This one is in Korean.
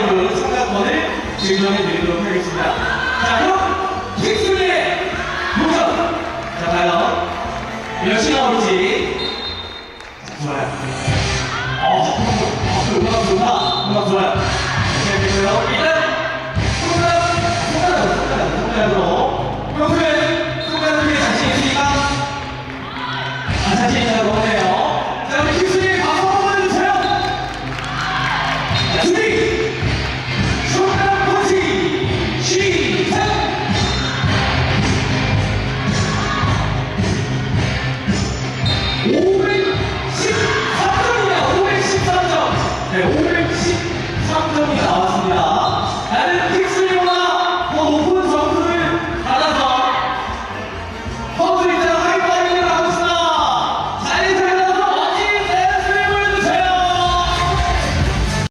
라이브 참가권을 증정해 드리도록 하겠습니다. 자, 그럼 킥스의 도전! 자, 과연 몇이 나올지. 자, 좋아요. 어, 음악 좋다. 음악 좋아요. 시작해보세요. 일단, 손가락, 손가락, 손가락, 손가락으로. 평소에 손가락에 자신 있으니까 아, 자신 있다고 (513점입니다) (513점) 네 (513점이) 나왔습니다